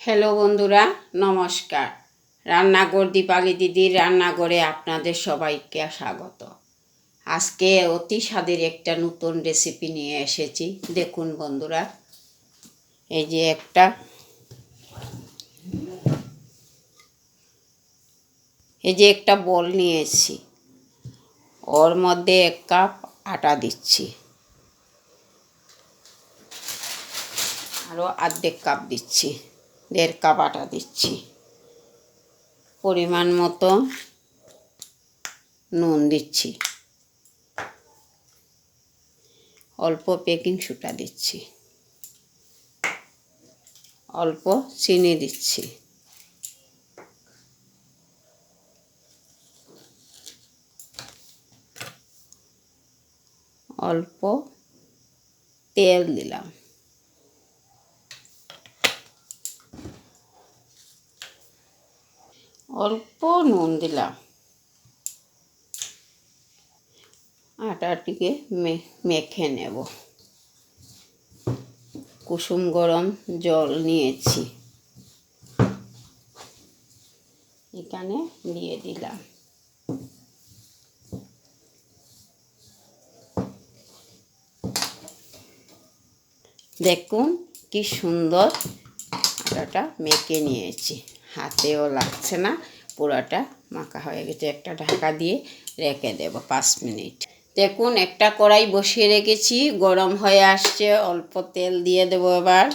Hello বন্ধুরা, নমস্কার। রান্নাঘর দীপালি দিদির রান্নাঘরে আপনাদের সবাইকে স্বাগত। আজকে অতি স্বাদের একটা নতুন রেসিপি নিয়ে এসেছি। দেখুন বন্ধুরা, এই যে একটা। এই যে একটা বল নিয়েছি। ওর মধ্যে এক কাপ আটা দিচ্ছি। আরও আর্ধেক কাপ দিচ্ছি। দেড় কাপ আটা দিচ্ছি। পরিমাণ মতো নুন দিচ্ছি। অল্প বেকিং সুটা দিচ্ছি। অল্প চিনি দিচ্ছি। অল্প তেল দিলাম। অল্প নুন দিলাম। আটাটিকে মেখে নেব। কুসুম গরম জল নিয়েছি। এখানে দিয়ে দিলাম। দেখুন কি সুন্দর আটাটা মেখে নিয়েছি। হাতেও লাগছে না। পুরাটা মাখা হয়ে গেছে। একটা ঢাকা দিয়ে রেখে দেব পাঁচ মিনিট। দেখুন, একটা কড়াই বসিয়ে রেখেছি। গরম হয়ে আসছে। অল্প তেল দিয়ে দেব এবার।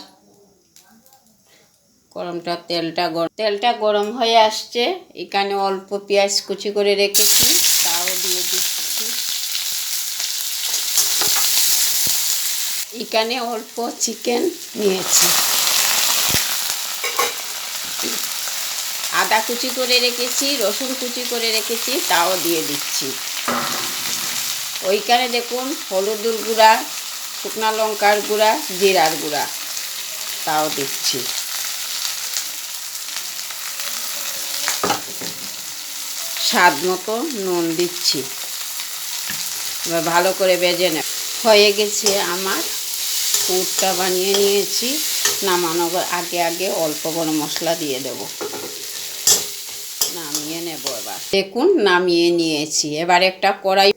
গরমটা, তেলটা গরম তেলটা গরম হয়ে আসছে। এখানে অল্প পেঁয়াজ কুচি করে রেখেছি। তাও দিয়ে দিচ্ছি। এখানে অল্প চিকেন নিয়েছি। আদা কুচি করে রেখেছি, রসুন কুচি করে রেখেছি, তাও দিয়ে দিচ্ছি। ওইখানে দেখুন হলুদুর গুঁড়া, শুকনা লঙ্কার গুঁড়া, জিরার গুঁড়া, তাও দিচ্ছি। স্বাদ মতো নুন দিচ্ছি। ভালো করে বেজে নে হয়ে গেছে আমার পুরটা বানিয়ে নিয়েছি। নামানোর আগে আগে অল্প গরম মশলা দিয়ে দেবো। নামিয়ে নেব এবার। দেখুন, নামিয়ে নিয়েছি। এবার একটা কড়াই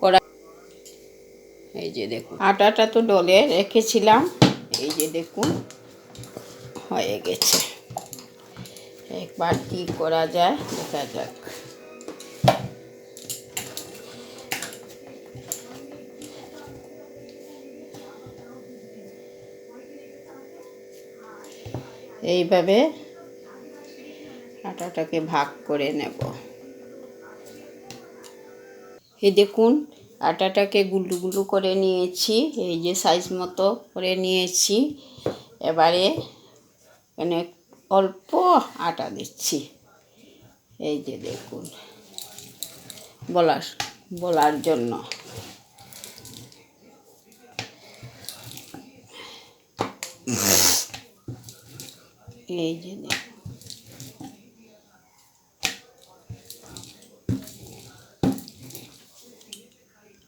কড়াই এই যে দেখুন। আটাটা তো ডলে রেখেছিলাম। এই যে দেখুন, হয়ে গেছে। একবার কি করা যায়, দেখা যাক। এইভাবে আটাটাকে ভাগ করে নেব। এই দেখুন, আটাটাকে গুলু গুলু করে নিয়েছি, এই যে সাইজ মতো করে নিয়েছি। এবারে এখানে অল্প আটা দিচ্ছি। এই যে দেখুন, বলার বলার জন্য। এই যে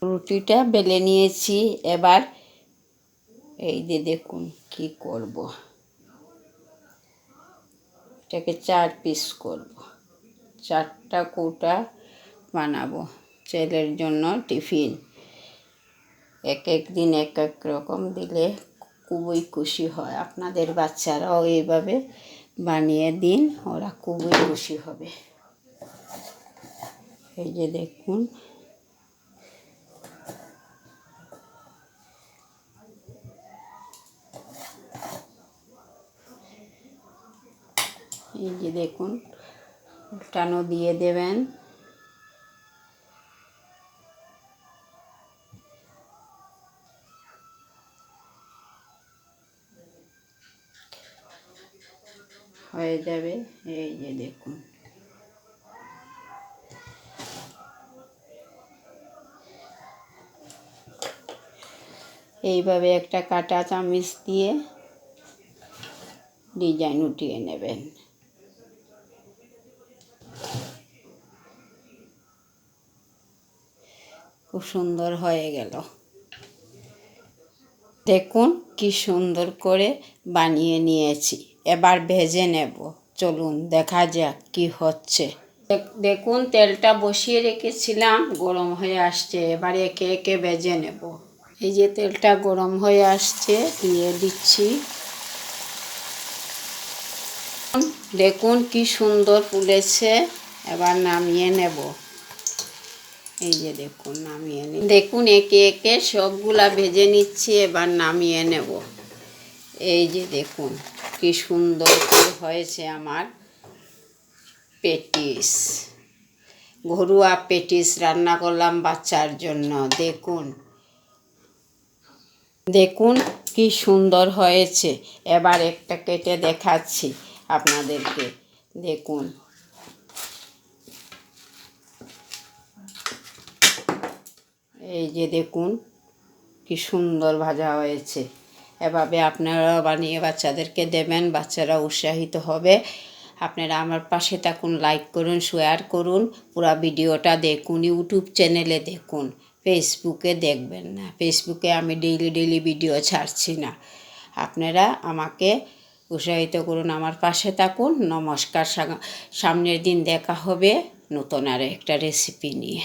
রুটিটা বেলে নিয়েছি এবার এই যে দেখুন কি করব এটাকে চার পিস করব চারটা কৌটা বানাবো ছেলের জন্য টিফিন এক এক দিন এক এক রকম দিলে খুবই খুশি হয়। আপনাদের বাচ্চারাও এইভাবে বানিয়ে দিন, ওরা খুবই খুশি হবে। এই যে দেখুন। এই যে দেখুন, উল্টানো দিয়ে দেবেন। হয়ে যাবে। এই যে দেখুন। এইভাবে একটা কাটা চামিচ দিয়ে ডিজাইন উঠিয়ে নেবেন। খুব সুন্দর হয়ে গেল। দেখুন কি সুন্দর করে বানিয়ে নিয়েছি। এবার ভেজে নেব। চলুন, দেখা যাক কি হচ্ছে। দেখ- দেখুন, তেলটা বসিয়ে রেখেছিলাম, গরম হয়ে আসছে। এবার একে একে ভেজে নেব। এই যে তেলটা গরম হয়ে আসছে, দিয়ে দিচ্ছি। দেখুন কি সুন্দর ফুলেছে। এবার নামিয়ে নেব। এই যে দেখুন, নামিয়ে নি দেখুন, একে একে সবগুলা ভেজে নিচ্ছি। এবার নামিয়ে নেব। এই যে দেখুন। কি সুন্দর হয়েছে আমার পেটিস। ঘরোয়া পেটিস রান্না করলাম বাচ্চার জন্য, দেখুন। দেখুন কি সুন্দর হয়েছে। এবার একটা কেটে দেখাচ্ছি আপনাদেরকে, দেখুন। এই যে দেখুন, কি সুন্দর ভাজা হয়েছে। এভাবে আপনারা বানিয়ে বাচ্চাদেরকে দেবেন, বাচ্চারা উৎসাহিত হবে। আপনারা আমার পাশে থাকুন লাইক করুন শেয়ার করুন, পুরো ভিডিওটা দেখুন, ইউটিউব চ্যানেলে দেখুন ফেসবুকে দেখবেন না। ফেসবুকে আমি ডেইলি ডেইলি ভিডিও ছাড়ছি না। আপনারা আমাকে উৎসাহিত করুন, আমার পাশে থাকুন। নমস্কার সামনের দিন দেখা হবে নতুন আর একটা রেসিপি নিয়ে।